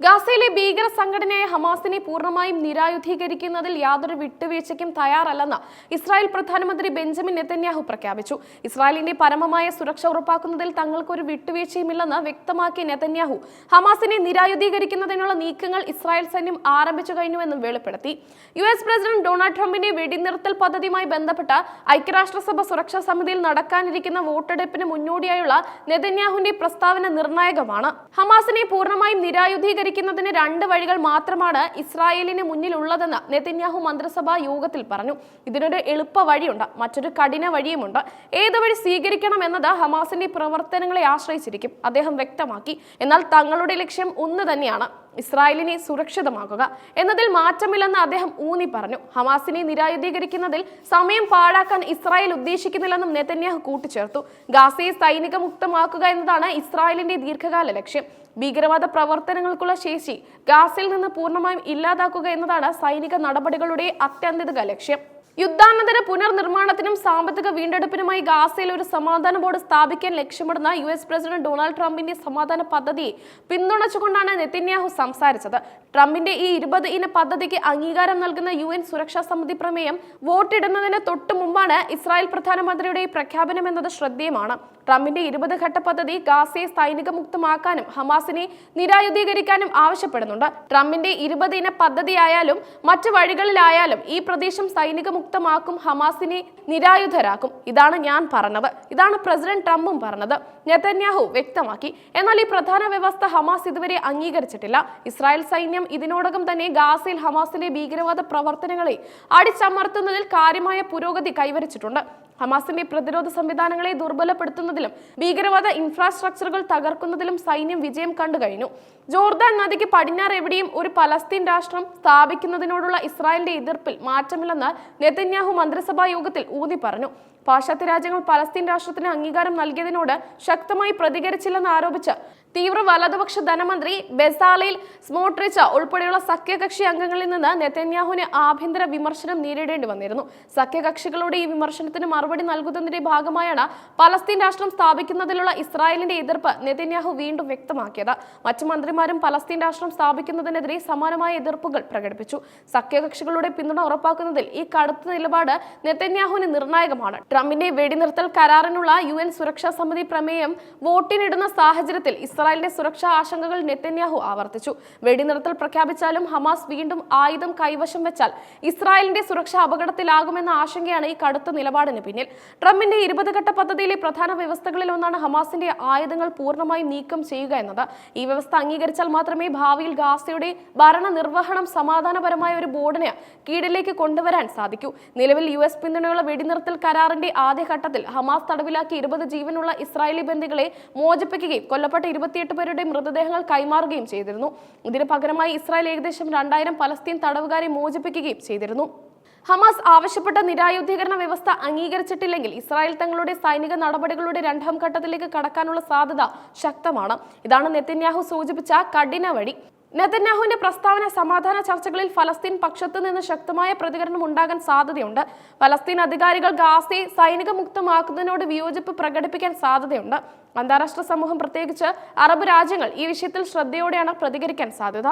ഗാസയിലെ ഭീകര സംഘടനയായ ഹമാസിനെ പൂർണമായും നിരായുധീകരിക്കുന്നതിൽ യാതൊരു വിട്ടുവീഴ്ചയ്ക്കും തയ്യാറല്ലെന്ന് ഇസ്രായേൽ പ്രധാനമന്ത്രി ബെഞ്ചമിൻ നെതന്യാഹു പ്രഖ്യാപിച്ചു. ഇസ്രായേലിന്റെ പരമമായ സുരക്ഷ ഉറപ്പാക്കുന്നതിൽ തങ്ങൾക്കൊരു വിട്ടുവീഴ്ചയുമില്ലെന്ന് വ്യക്തമാക്കിയ നെതന്യാഹു ഹമാസിനെ നിരായുധീകരിക്കുന്നതിനുള്ള നീക്കങ്ങൾ ഇസ്രായേൽ സൈന്യം ആരംഭിച്ചു കഴിഞ്ഞുവെന്നും വെളിപ്പെടുത്തി. യു എസ് പ്രസിഡന്റ് ഡൊണാൾഡ് ട്രംപിന്റെ വെടിനിർത്തൽ പദ്ധതിയുമായി ബന്ധപ്പെട്ട ഐക്യരാഷ്ട്രസഭ സുരക്ഷാ സമിതിയിൽ നടക്കാനിരിക്കുന്ന വോട്ടെടുപ്പിന് മുന്നോടിയായുള്ള നെതന്യാഹുവിന്റെ പ്രസ്താവന നിർണായകമാണ്. ഹമാസിനെ പൂർണമായും നിരായുധീകരിക്കുന്നതിന് രണ്ട് വഴികൾ മാത്രമാണ് ഇസ്രായേലിന് മുന്നിലുള്ളതെന്ന് നെതന്യാഹു മന്ത്രിസഭാ യോഗത്തിൽ പറഞ്ഞു. ഇതിനൊരു എളുപ്പ വഴിയുണ്ട് മറ്റൊരു കഠിന വഴിയുമുണ്ട്. ഏത് വഴി സ്വീകരിക്കണം എന്നത് ഹമാസിന്റെ പ്രവർത്തനങ്ങളെ ആശ്രയിച്ചിരിക്കും അദ്ദേഹം വ്യക്തമാക്കി. എന്നാൽ തങ്ങളുടെ ലക്ഷ്യം ഒന്ന് തന്നെയാണ് ഇസ്രായേലിനെ സുരക്ഷിതമാക്കുക എന്നതിൽ മാറ്റമില്ലെന്ന് അദ്ദേഹം ഊന്നി പറഞ്ഞു. ഹമാസിനെ നിരായുധീകരിക്കുന്നതിൽ സമയം പാഴാക്കാൻ ഇസ്രായേൽ ഉദ്ദേശിക്കുന്നില്ലെന്നും നെതന്യാഹു കൂട്ടിച്ചേർത്തു. ഗാസയെ സൈനിക മുക്തമാക്കുക എന്നതാണ് ഇസ്രായേലിന്റെ ദീർഘകാല ലക്ഷ്യം. ഭീകരവാദ പ്രവർത്തനങ്ങൾക്കുള്ള ശേഷി ഗാസയിൽ നിന്ന് പൂർണമായും ഇല്ലാതാക്കുക എന്നതാണ് സൈനിക നടപടികളുടെ അത്യന്തിക ലക്ഷ്യം. യുദ്ധാനന്തര പുനർനിർമ്മാണത്തിനും സാമ്പത്തിക വീണ്ടെടുപ്പിനുമായി ഗാസയിൽ ഒരു സമാധാന ബോർഡ് സ്ഥാപിക്കാൻ ലക്ഷ്യമിടുന്ന യു എസ് പ്രസിഡന്റ് ഡൊണാൾഡ് ട്രംപിന്റെ സമാധാന പദ്ധതി പിന്തുണച്ചുകൊണ്ടാണ് നെതന്യാഹു സംസാരിച്ചത്. ട്രംപിന്റെ ഈ ഇരുപത് ഇന പദ്ധതിക്ക് അംഗീകാരം നൽകുന്ന യു എൻ സുരക്ഷാ സമിതി പ്രമേയം വോട്ടിടുന്നതിന് തൊട്ടു മുമ്പാണ് ഇസ്രായേൽ പ്രധാനമന്ത്രിയുടെ പ്രഖ്യാപനം എന്നത് ശ്രദ്ധേയമാണ്. ട്രംപിന്റെ ഇരുപത് ഘട്ട പദ്ധതി ഗാസയെ സൈനിക മുക്തമാക്കാനും ഹമാസിനെ നിരായുധീകരിക്കാനും ആവശ്യപ്പെടുന്നുണ്ട്. ട്രംപിന്റെ ഇരുപത് ഇന പദ്ധതിയായാലും മറ്റു വഴികളിലായാലും ഈ പ്രദേശം സൈനിക മുക്തമാക്കും ഹമാസിനെ നിരായുധരാക്കും. ഇതാണ് ഞാൻ പറഞ്ഞത്. ഇതാണ് പ്രസിഡന്റ് ട്രംപും പറഞ്ഞത്. നെതന്യാഹു വ്യക്തമാക്കി. എന്നാൽ ഈ പ്രധാന വ്യവസ്ഥ ഹമാസ് ഇതുവരെ അംഗീകരിച്ചിട്ടില്ല. ഇസ്രായേൽ സൈന്യം ഇതിനോടകം തന്നെ ഗാസയിൽ ഹമാസിലെ ഭീകരവാദ പ്രവർത്തനങ്ങളെ അടിച്ചമർത്തുന്നതിൽ കാര്യമായ പുരോഗതി കൈവരിച്ചിട്ടുണ്ട്. ഹമാസിന്റെ പ്രതിരോധ സംവിധാനങ്ങളെ ദുർബലപ്പെടുത്തുന്നതിലും ഭീകരവാദ ഇൻഫ്രാസ്ട്രക്ചറുകൾ തകർക്കുന്നതിലും സൈന്യം വിജയം കണ്ടു കഴിഞ്ഞു. ജോർദാൻ നദിക്ക് പടിഞ്ഞാറ് എവിടെയും ഒരു പലസ്തീൻ രാഷ്ട്രം സ്ഥാപിക്കുന്നതിനോടുള്ള ഇസ്രായേലിന്റെ എതിർപ്പിൽ മാറ്റമില്ലെന്ന് നെതന്യാഹു മന്ത്രിസഭാ യോഗത്തിൽ ഊന്നി പറഞ്ഞു. പാശ്ചാത്യ രാജ്യങ്ങൾ പലസ്തീൻ രാഷ്ട്രത്തിന് അംഗീകാരം നൽകിയതിനോട് ശക്തമായി പ്രതികരിച്ചില്ലെന്ന് ആരോപിച്ച് തീവ്ര വലതുപക്ഷ ധനമന്ത്രി ബെസാലയിൽ സ്മോട്രിച്ച ഉൾപ്പെടെയുള്ള സഖ്യകക്ഷി അംഗങ്ങളിൽ നിന്ന് നെതന്യാഹുവിന് ആഭ്യന്തര വിമർശനം നേരിടേണ്ടി വന്നിരുന്നു. സഖ്യകക്ഷികളുടെ ഈ വിമർശനത്തിന് മറുപടി നൽകുന്നതിന്റെ ഭാഗമായാണ് പലസ്തീൻ രാഷ്ട്രം സ്ഥാപിക്കുന്നതിലുള്ള ഇസ്രായേലിന്റെ എതിർപ്പ് നെതന്യാഹു വീണ്ടും വ്യക്തമാക്കിയത്. മറ്റു മന്ത്രിമാരും പലസ്തീൻ രാഷ്ട്രം സ്ഥാപിക്കുന്നതിനെതിരെ സമാനമായ എതിർപ്പുകൾ പ്രകടിപ്പിച്ചു. സഖ്യകക്ഷികളുടെ പിന്തുണ ഉറപ്പാക്കുന്നതിൽ ഈ കടുത്ത നിലപാട് നെതന്യാഹുവിന് നിർണായകമാണ്. ട്രംപിന്റെ വെടിനിർത്തൽ കരാറിനുള്ള യു സുരക്ഷാ സമിതി പ്രമേയം വോട്ടിനിടുന്ന സാഹചര്യത്തിൽ ഇസ്രായേലിന്റെ സുരക്ഷാ ആശങ്കകൾ നെത്തന്യാഹു ആവർത്തിച്ചു. വെടിനിർത്തൽ പ്രഖ്യാപിച്ചാലും ഹമാസ് വീണ്ടും ആയുധം കൈവശം വെച്ചാൽ ഇസ്രായേലിന്റെ സുരക്ഷ അപകടത്തിലാകുമെന്ന ആശങ്കയാണ് ഈ കടുത്ത നിലപാടിന് പിന്നിൽ. ട്രംപിന്റെ ഇരുപത് ഘട്ട പദ്ധതിയിലെ പ്രധാന വ്യവസ്ഥകളിൽ ഒന്നാണ് ഹമാസിന്റെ ആയുധങ്ങൾ പൂർണമായും നീക്കം ചെയ്യുക എന്നത്. ഈ വ്യവസ്ഥ അംഗീകരിച്ചാൽ മാത്രമേ ഭാവിയിൽ ഗാസയുടെ ഭരണനിർവഹണം സമാധാനപരമായ ഒരു ബോർഡിന് കീഴിലേക്ക് കൊണ്ടുവരാൻ സാധിക്കൂ. നിലവിൽ യു എസ് പിന്തുണയുള്ള വെടിനിർത്തൽ കരാറിന്റെ ആദ്യഘട്ടത്തിൽ ഹമാസ് തടവിലാക്കി ഇരുപത് ജീവനുള്ള ഇസ്രായേലി ബന്ദികളെ മോചിപ്പിക്കുകയും കൊല്ലപ്പെട്ട ഇരുപത്തിയെട്ട് പേരുടെ മൃതദേഹങ്ങൾ കൈമാറുകയും ചെയ്തിരുന്നു. ഇതിന് പകരമായി ഇസ്രായേൽ ഏകദേശം രണ്ടായിരം പലസ്തീൻ തടവുകാരെ മോചിപ്പിക്കുകയും ചെയ്തിരുന്നു. ഹമാസ് ആവശ്യപ്പെട്ട നിരായുധീകരണ വ്യവസ്ഥ അംഗീകരിച്ചിട്ടില്ലെങ്കിൽ ഇസ്രായേൽ തങ്ങളുടെ സൈനിക നടപടികളുടെ രണ്ടാം ഘട്ടത്തിലേക്ക് കടക്കാനുള്ള സാധ്യത ശക്തമാണ്. ഇതാണ് നെത്തന്യാഹു സൂചിപ്പിച്ച കഠിന വഴി. നെതന്യാഹുവിന്റെ പ്രസ്താവന സമാധാന ചർച്ചകളിൽ ഫലസ്തീൻ പക്ഷത്തു നിന്ന് ശക്തമായ പ്രതികരണം ഉണ്ടാകാൻ സാധ്യതയുണ്ട്. ഫലസ്തീൻ അധികാരികൾ ഗാസയെ സൈനിക മുക്തമാക്കുന്നതിനോട് വിയോജിപ്പ് പ്രകടിപ്പിക്കാൻ സാധ്യതയുണ്ട്. അന്താരാഷ്ട്ര സമൂഹം പ്രത്യേകിച്ച് അറബ് രാജ്യങ്ങൾ ഈ വിഷയത്തിൽ ശ്രദ്ധയോടെയാണ് പ്രതികരിക്കാൻ സാധ്യത.